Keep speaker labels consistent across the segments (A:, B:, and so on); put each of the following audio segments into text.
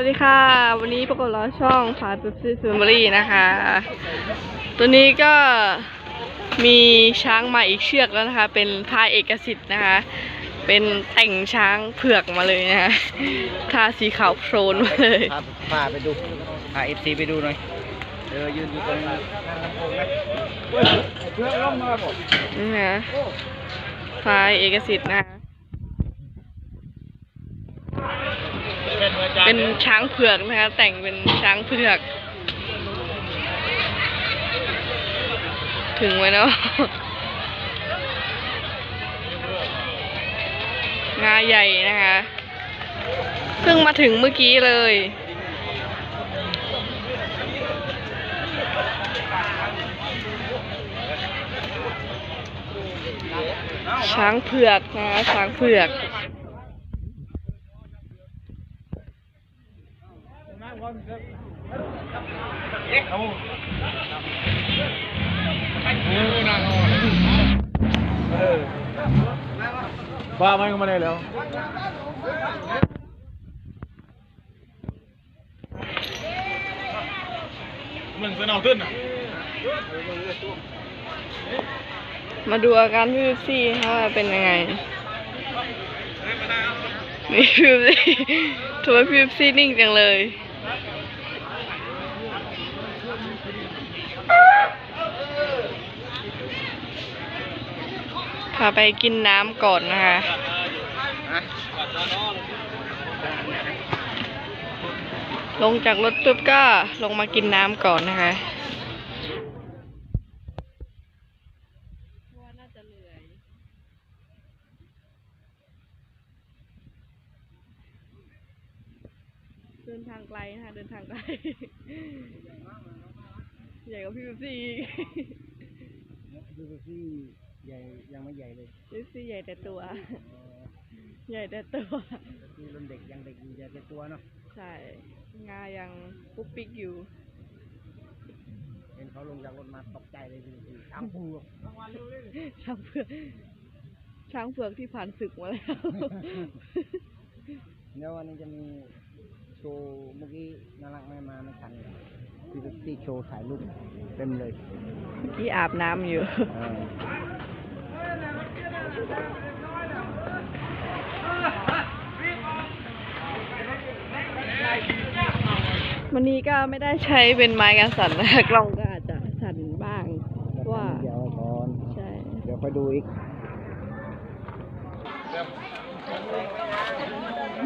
A: วัสดีค่ะ วันนี้ปรากฏเราช่องพาตุ๊ซี่ซูมอรี่นะคะ ตัวนี้ก็มีช้างมาอีกเชือกแล้วนะคะ เป็นพายเอกสิทธิ์นะคะ เป็นแต่งช้างเผือกมาเลยนะคะทาสีขาวโพลนมาเลย
B: พาพาไปดูพาเอฟซีไปดูหน่อยเออยืนอยู่ตรงนั้นลำโพงนะเพื่อนลงมาหมด
A: นี่นะพายเอกสิทธิ์นะคะ เป็นช้างเผือกนะคะ แต่งเป็นช้างเผือก ถึงไว้เนาะงาใหญ่นะคะเพิ่งมาถึงเมื่อกี้เลยช้างเผือกนะคะช้างเผือก
B: บ้ามันก็มาได้แล้วมึงสนอขึ้นอะ
A: มาดูอาการพี่วิปซี่ค่ะว่าเป็นยังไงนี่พี่วิปซี่ทำไมพี่วิปซี่นิ่งจังเลย พาไปกินน้ำก่อนนะคะ ลงจากรถปุ๊บก็ลงมากินน้ำก่อนนะคะเดินทางไกลนะคะเดินทางไกล ใหญ่กว่าพี่เบปซี่อีก
B: ดูที่ ใหญ่ยังไม่ใหญ่เลย
A: พี่เบปซี่ใหญ่แต่ตัว ใหญ่แต่ตัว
B: ที่รุ่นเด็กยังเด็กอยู่ใหญ่แต่ตัวเนาะ
A: ใช่ งายังปุ๊กปิ๊กอยู่
B: เห็นเขาลงจากรถมาตกใจเลยดูสิช้างผูก
A: ช้างเผือก ช้างเผือกที่ผ่านศึกมาแล้ว
B: เดี๋ยววันนี้จะมีโชว์เมื่อกี้น่ารักไม่มาไม่ทันพี่ตุ๊กตี้โชว์ถ่ายรูปเต็มเลย
A: เมื่อกี้อาบน้ำอยู่
B: อ่า
A: วันนี้ก็ไม่ได้ใช้เป็นไม้กันสั่นนะคะกล้องก็อาจจะสั่นบ้างเพราะว่า
B: เดี๋ยวก่อน
A: ใช่
B: เดี๋ยวค่อยดูอีก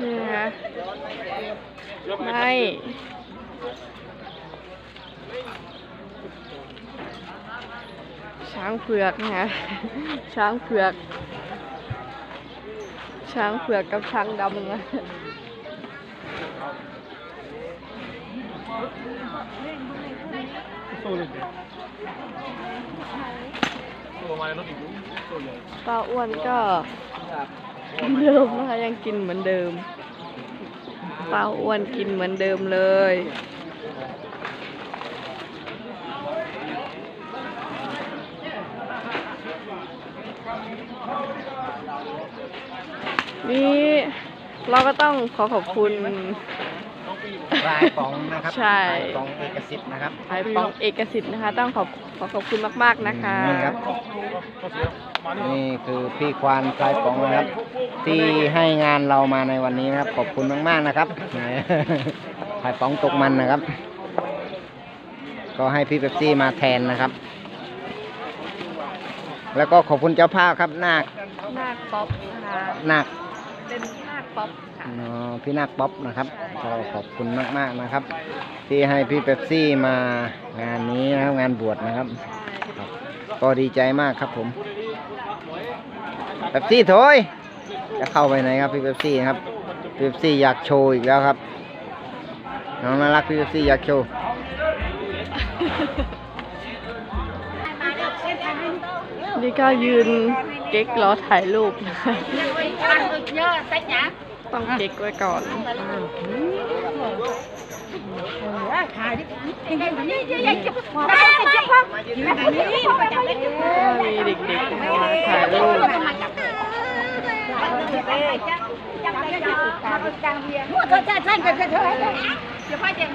A: นี่นะคะไม่ ช้างเผือกนะคะช้างเผือก ช้างเผือกกับช้างดำนะป้าอ้วนก็เดิมนะคะยังกินเหมือนเดิมป้าอ้วนกินเหมือนเดิมเลย นี่เราก็ต้องขอขอบคุณ
B: ลายปองนะครับ
A: ใช่
B: ลายปองเอกสิทธิ์นะครับ
A: ไอปองเอกสิทธิ์นะคะ ต้องขอบขอขอบคุณมากๆนะคะ
B: นี่ครับนี่คือพี่ควานพลายปองนะครับ ที่ให้งานเรามาในวันนี้นะครับ ขอบคุณมากๆนะครับพลายปองตกมันนะครับ ก็ให้พี่เป๊ปซี่มาแทนนะครับ แล้วก็ขอบคุณเจ้าภาพครับนาค
A: นาคป๊อปนะคะ
B: นาค
A: เป็นนาคป๊อปค่ะ
B: อ๋อพี่นาคป๊อปนะครับก็ขอบคุณมากๆนะครับ ที่ให้พี่เป๊ปซี่มางานนี้นะครับงานบวชนะครับครับ ก็ดีใจมากครับผมเป๊ปซี่โถยจะเข้าไปไหนครับพี่เป๊ปซี่ครับพี่เป๊ปซี่อยากโชว์อีกแล้วครับน้องน่ารักพี่เป๊ปซี่อยากโชว์
A: นี่ก็ยืนเก๊กรอถ่ายรูปนะคะ ต้องเก๊กไว้ก่อน มีเด็กๆนะคะถ่ายรูป
C: ใช่ใช่ใช่ใช่ใช่ใช่เดี๋ยวพ่อเจง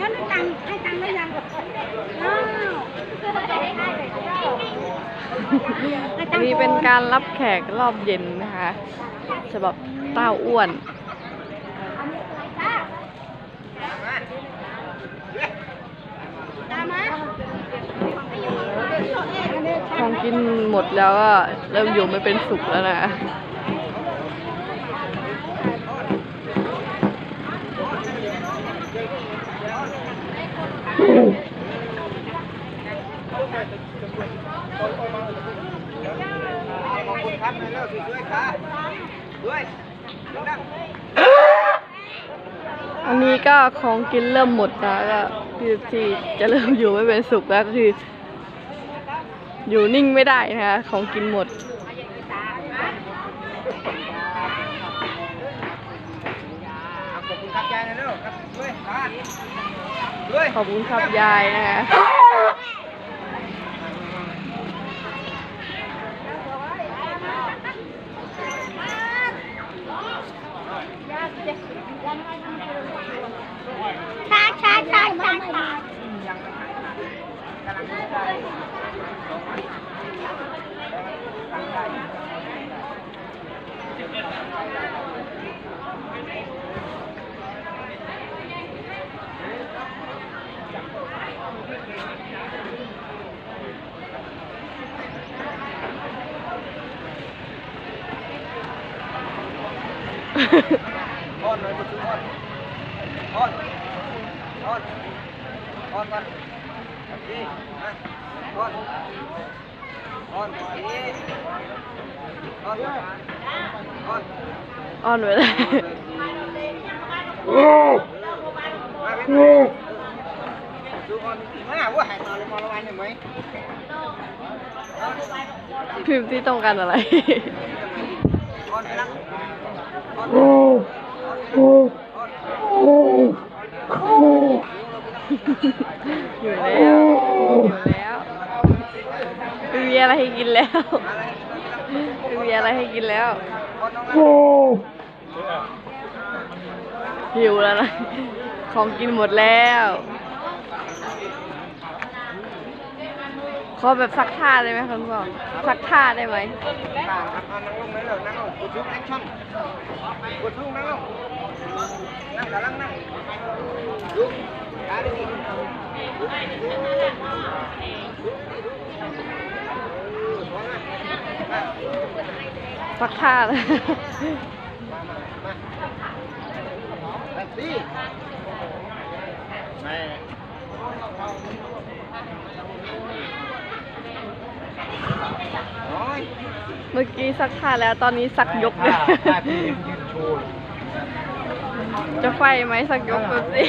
C: งั้นตังให้ตังได้ยังอ้าว
A: อันนี้เป็นการรับแขกรอบเย็นนะคะฉบับเต้าอ้วน
C: ตามมา
A: ของกินหมดแล้วก็เริ่มอยู่ไม่เป็นสุขแล้วนะ
B: ขอบ คุณครับในเรื่องด้วยค่ะด้วยนั่ง
A: อันนี้ก็ของกินเริ่มหมดแล้วก็คือที่จะเริ่มอยู่ไม่เป็นสุขแล้วก็คือ อยู่นิ่งไม่ได้นะคะของกินหมด
B: ขอบคุณครับยายนะเด้อครับด้วยค่ะด้วย
A: ขอบคุณครับยายนะคะ
C: ช้าช้าช้าช้าช้า
B: อ้อนหน่อยบุตรอ้อนอ้อนอ้อนอ้อนก่อนดีนะอ้อนอ้อนดีอ้อนอ้อน
A: อ้อนไปเลย
B: มาเป็นดูอ้อนมาว่าหายมาเลยมาละวันหนึ่งไหม
A: พิมพ์ที่ต้องการอะไร
B: อ้ออ้ออ้ออ้อน
A: อยู่แล้วอยู่แล้วไม่มีอะไรให้กินแล้วไม่มีอะไรให้กินแล้ว
B: อ้อ
A: หิวแล้วนะ ของกินหมดแล้ว ขอแบบซักท่าได้ไหมคุณพ่อซักท่าได้ไหม
B: ต่างครับเอานั่งลงไหมเหรอนั่งลงกดทุกแอคชั่นกดทุกนั่งลงนั่งกำลังนั่งลุกขาดีๆ
A: ซักท่าเลย
B: แท็กซี่ไม่โอ้ย
A: เมื่อกี้ซักท่าแล้วตอนนี้ซักยกเลย
B: ถ้าพี่ยืนโชว์
A: จะไฟไหมซักยกแบบนี้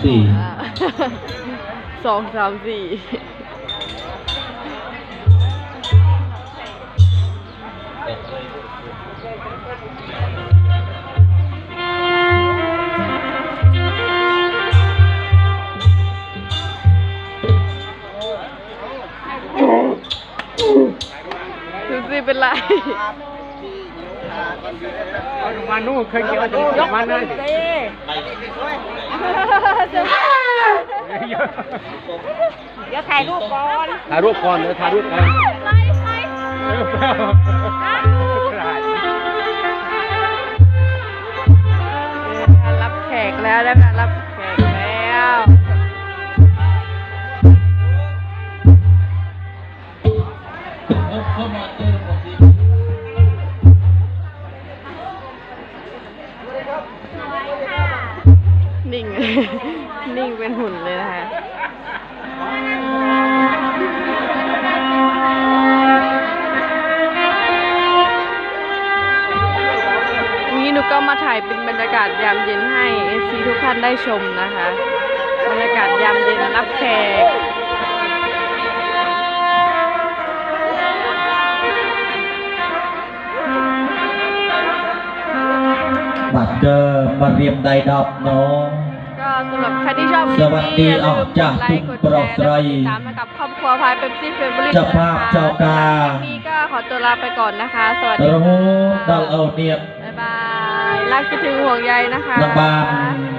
D: สามสี่
A: อ่าสองสามสี่ดูสิเป็นไร
B: มันนู่นเคยกินยกมันเลย
C: เดี๋ยวถ่ายรูปก่อน
B: ถ่ายรูปก่อนเดี๋ยวถ่ายรูปก่อน
A: การรับแขกแล้วได้การรับแขกแล้วากาศยามเย็นให้เอซีทุกท่านได้ชมนะคะบรรยากาศยามเย็นรับแขก
D: บัตรเดิมมาเรียมไดดอกน้อง
A: ก็สำหรับใครที่ชอบคลิ
D: ส
A: ป
D: วัส
A: นี้
D: ดี
A: อย่าลืม
D: ออก
A: ก
D: จาก
A: ดไลค์ก
D: ทุ
A: ด
D: กปลอก
A: แชร์และ
D: ไตร
A: กดติดตามให้กับครอบครัวพายเป๊ปซี่เฟเวอรี่
D: เจ้าภาพเจ้ากา
A: คลิปนี้ก็ขอตัวลาไปก่อนนะคะ สวัส
D: ต
A: ดี
D: ระ
A: ค่ะ
C: Dạ.
D: หูดอลเอาเนียบ
A: บ๊ายบาย รักคิดถึงห่วงใยนะคะ
D: นางบาน